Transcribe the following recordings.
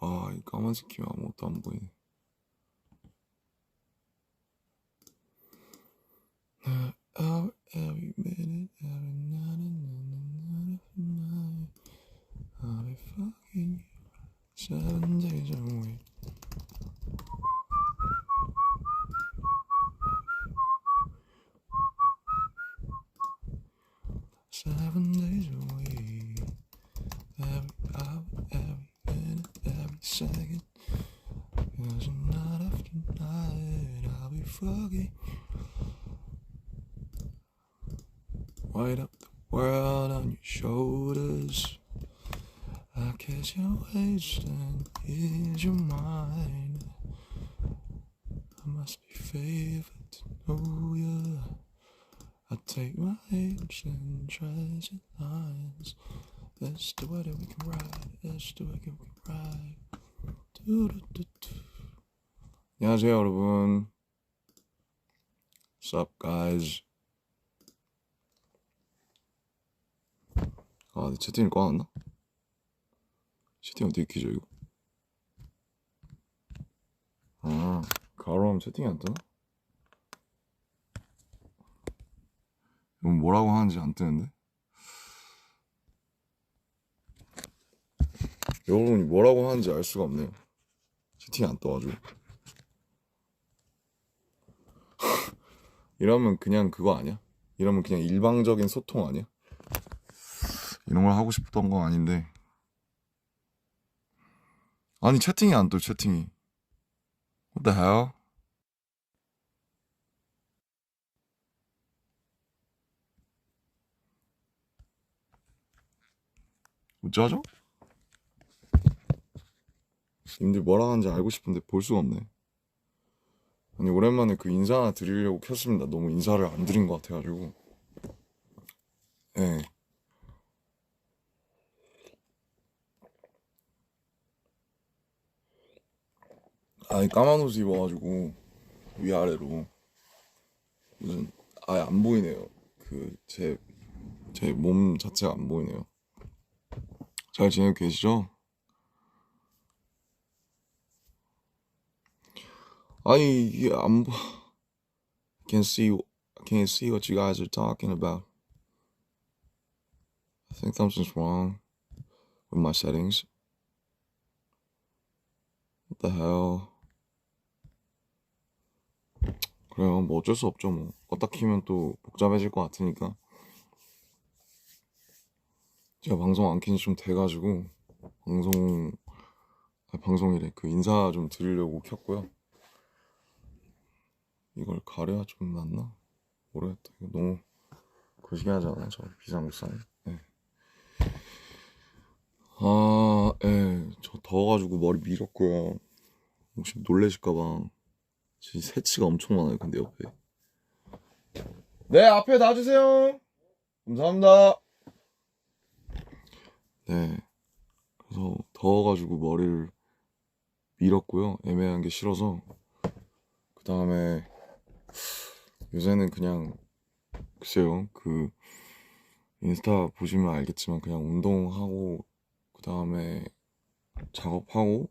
아, 이 까만색 키면 아무것도 안 보이네. Every, every minute, night, I'll be fucking Weight up the world on your shoulders. I kiss your waist and ease your mind. I must be favored to know you. I take my ancient treasure lines. Let's do it, we can ride. Let's do it, we can ride. Do-do-do-do. 안녕하세요, 여러분. What's up, guys? 아, 내 채팅을 꺼놨나? 채팅 어떻게 키죠, 이거? 아, 가로 하면 채팅이 안 뜨나? 이건 뭐라고 하는지 안 뜨는데? 여러분이 뭐라고 하는지 알 수가 없네요. 채팅이 안 떠가지고. 이러면 그냥 그거 아니야? 이러면 그냥 일방적인 소통 아니야? 이런 걸 하고 싶었던 건 아닌데. 아니, 채팅이 안 떠, 채팅이. What the hell? 어쩌죠? 님들 뭐라 하는지 알고 싶은데 볼 수가 없네. 아니, 오랜만에 그 인사 하나 드리려고 켰습니다. 너무 인사를 안 드린 것 같아가지고. 예. 네. 아니 까만 옷 입어가지고 위아래로 무슨 아예 안 보이네요. 그 제 제 몸 자체가 안 보이네요. 잘 지내고 계시죠? 아니 이게 안 보. Can't see. Can't see what you guys are talking about. I think something's wrong with my settings. What the hell? 그래요. 뭐 어쩔 수 없죠. 뭐 껐다 키면 또 복잡해질 것 같으니까 제가 방송 안 킨 지 좀 돼가지고 방송 아, 방송이래 그 인사 좀 드리려고 켰고요. 이걸 가려야 좀 낫나? 모르겠다. 이거 너무 거시기 하지 않아? 저 비상구상. 네. 아, 예. 저 더워가지고 머리 밀었고요. 혹시 놀래실까봐. 지금 새치가 엄청 많아요, 근데 옆에. 네, 앞에 놔주세요. 감사합니다. 네. 그래서 더워가지고 머리를 밀었고요. 애매한 게 싫어서. 그 다음에 요새는 그냥 글쎄요. 그 인스타 보시면 알겠지만 그냥 운동하고 그 다음에 작업하고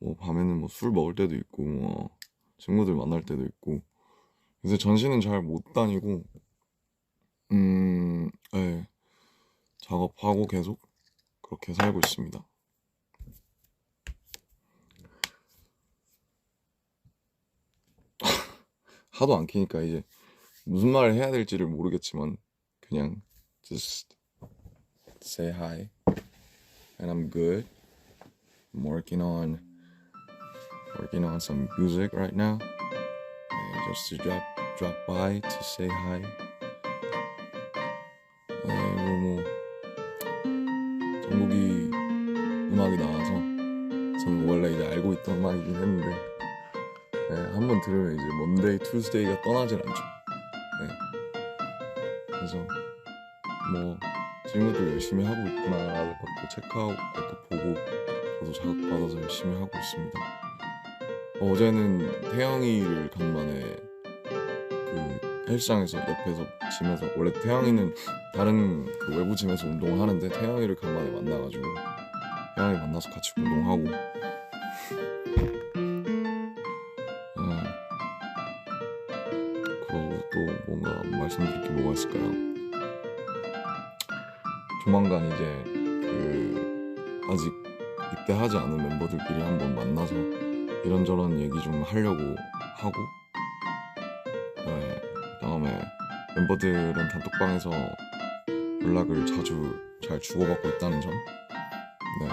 뭐 밤에는 뭐 술 먹을 때도 있고 뭐 친구들 만날 때도 있고 요새 전시는 잘 못 다니고 음, 예. 작업하고 계속 그렇게 살고 있습니다. 하도 안 키니까 이제 무슨 말을 해야 될지를 모르겠지만 그냥 just say hi and I'm good. I'm working on working on some music right now. And just to drop drop by to say hi. 네, 그리고 뭐 정국이 음악이 나와서 저는 원래 이제 알고 있던 음악이긴 했는데 네, 한번 들으면 이제 먼데이, 투스데이가 떠나질 않죠. 네. 그래서 뭐 친구들 열심히 하고 있구나라는 것도 체크하고 보고 저도 자극받아서 열심히 하고 있습니다. 어제는 태영이를 간만에 그 헬스장에서 옆에서 짐에서 원래 태영이는 다른 그 외부 짐에서 운동을 하는데 태영이를 간만에 만나가지고 편하게 만나서 같이 운동하고 말씀드릴 게 뭐가 있을까요? 조만간 이제 그 아직 입대하지 않은 멤버들끼리 한번 만나서 이런저런 얘기 좀 하려고 하고 네, 그다음에 멤버들은 단톡방에서 연락을 자주 잘 주고받고 있다는 점 네.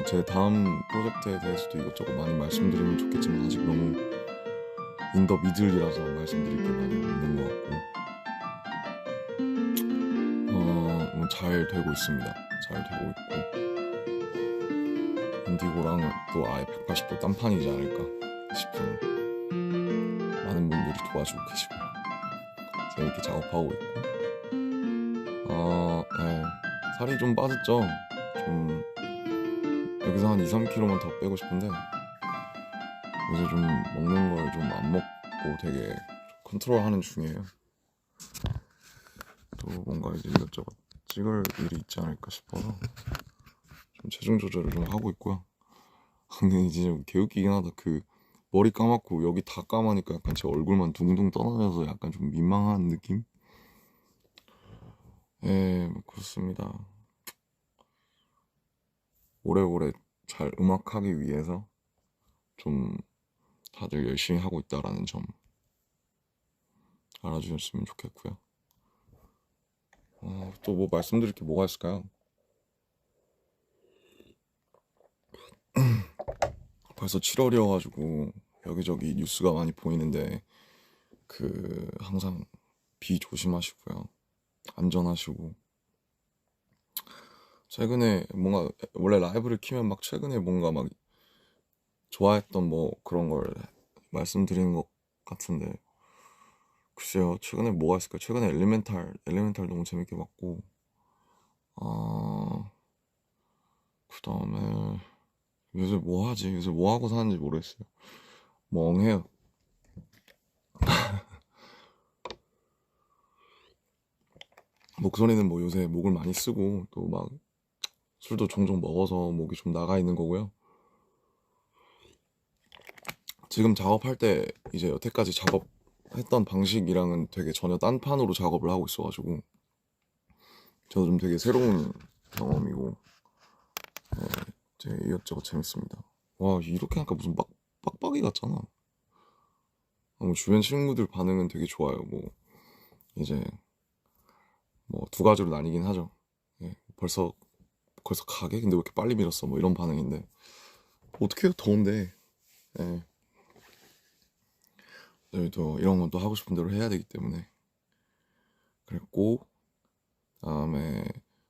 뭐제 다음 프로젝트에 대해서도 이것저것 많이 말씀드리면 좋겠지만 아직 너무 인더 미들이라서 말씀드릴 게 많이 없는 것 같고 어, 뭐잘 되고 있습니다. 잘 되고 있고 인디고랑은 또 아예 180도 딴판이지 않을까 싶은 많은 분들이 도와주고 계시고요. 재밌게 작업하고 있고 어, 네. 살이 좀 빠졌죠. 좀 여기서 한 2, 3kg만 더 빼고 싶은데 요새 좀 먹는 걸 좀 안 먹고 되게 컨트롤하는 중이에요. 또 뭔가 이제 이것저것 찍을 일이 있지 않을까 싶어서 좀 체중 조절을 좀 하고 있고요. 근데 이제 좀 개웃기긴 하다. 그 머리 감았고 여기 다 감으니까 약간 제 얼굴만 둥둥 떠다녀서 약간 좀 민망한 느낌? 예, 뭐 그렇습니다. 오래오래 잘 음악하기 위해서 좀 다들 열심히 하고 있다라는 점 알아주셨으면 좋겠고요. 어, 또뭐 말씀드릴 게 뭐가 있을까요? 벌써 7월이어가지고 여기저기 뉴스가 많이 보이는데 그 항상 비 조심하시고요. 안전하시고 최근에 뭔가 원래 라이브를 키면 막 최근에 뭔가 막 좋아했던 뭐 그런 걸 말씀드리는 것 같은데 글쎄요 최근에 뭐가 있을까 최근에 엘리멘탈 엘리멘탈 너무 재밌게 봤고 아 그다음에 요새 뭐 하지? 요새 뭐 하고 사는지 모르겠어요. 멍해요. 목소리는 뭐 요새 목을 많이 쓰고 또 막 술도 종종 먹어서 목이 좀 나가 있는 거고요. 지금 작업할 때 이제 여태까지 작업했던 방식이랑은 되게 전혀 딴 판으로 작업을 하고 있어가지고 저도 좀 되게 새로운 경험이고 네, 이제 이것저것 재밌습니다. 와 이렇게 하니까 무슨 빡, 빡빡이 같잖아. 아, 뭐 주변 친구들 반응은 되게 좋아요. 뭐 이제 뭐 두 가지로 나뉘긴 하죠. 예, 벌써 벌써 가게? 근데 왜 이렇게 빨리 밀었어? 뭐 이런 반응인데 어떻게 해요? 더운데. 예. 저희도 이런 건 또 하고 싶은 대로 해야 되기 때문에 그랬고 다음에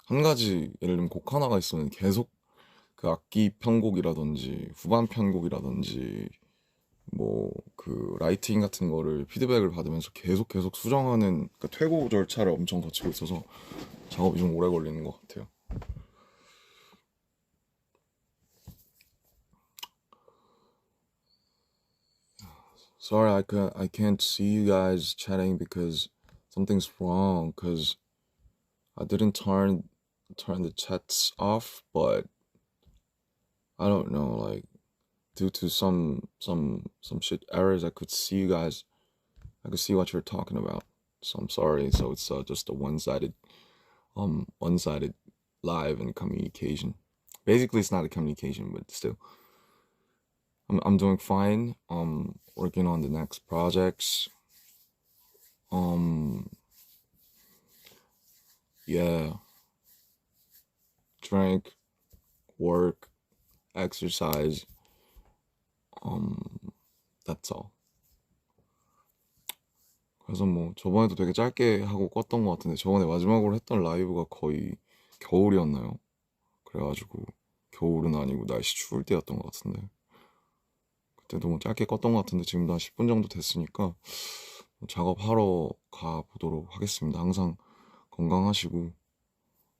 한 가지 예를 들면 곡 하나가 있으면 계속 그 악기 편곡이라든지 후반 편곡이라든지 뭐 그 라이팅 같은 거를 피드백을 받으면서 계속 계속 수정하는 그 퇴고 절차를 엄청 거치고 있어서 작업이 좀 오래 걸리는 것 같아요. Sorry, I can't I can't see you guys chatting because something's wrong. Cause I didn't turn turn the chats off, but I don't know, like due to some some some shit errors, I could see you guys. I could see what you're talking about. So I'm sorry. So it's uh, just a one-sided, um, one-sided live and communication. Basically, it's not a communication, but still, I'm I'm doing fine. Um, working on the next projects. Um, yeah. Drink, work, exercise. Um, that's all. 그래서 뭐 저번에도 되게 짧게 하고 껐던 것 같은데 저번에 마지막으로 했던 라이브가 거의 겨울이었나요? 그래가지고 겨울은 아니고 날씨 추울 때였던 것 같은데 그 때도 뭐 짧게 껐던 것 같은데 지금도 한 10분 정도 됐으니까 작업하러 가보도록 하겠습니다. 항상 건강하시고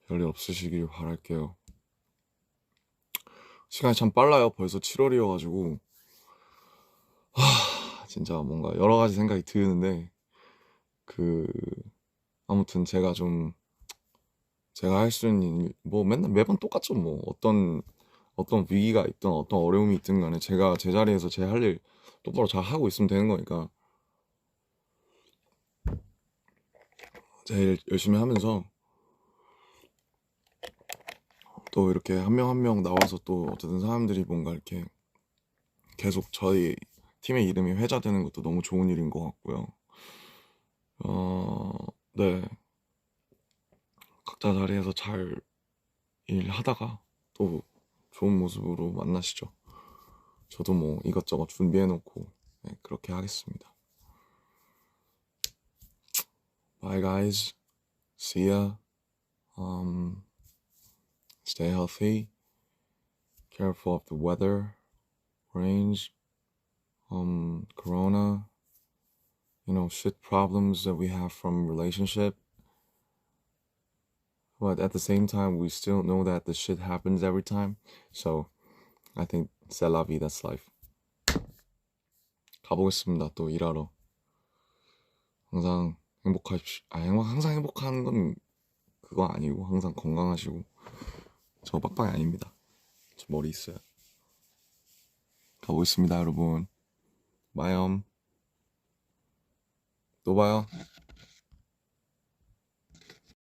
별일 없으시길 바랄게요. 시간이 참 빨라요. 벌써 7월이어가지고 하, 진짜 뭔가 여러 가지 생각이 드는데 그 아무튼 제가 좀 제가 할 수 있는 일- 뭐 맨날 매번 똑같죠 뭐 어떤 어떤 위기가 있든 어떤 어려움이 있든 간에 제가 제 자리에서 제 할 일 똑바로 잘 하고 있으면 되는 거니까 제일 열심히 하면서 또 이렇게 한 명 한 명 나와서 또 어쨌든 사람들이 뭔가 이렇게 계속 저희 팀의 이름이 회자되는 것도 너무 좋은 일인 것 같고요. 어, 네. 각자 자리에서 잘 일하다가 또 좋은 모습으로 만나시죠. 저도 뭐 이것저것 준비해놓고 네, 그렇게 하겠습니다. Bye guys. See ya. Um, stay healthy. Careful of the weather, range, um, corona, you know, shit problems that we have from relationship. But at the same time, we still know that the shit happens every time. So I think c'est la vie, that's life. 가보겠습니다. 또 일하러. 항상 행복하십시오. 아, 항상 행복한 건 그거 아니고 항상 건강하시고 저 빡빡이 아닙니다. 저 머리 있어요. 가보겠습니다, 여러분. 마염. 또 봐요.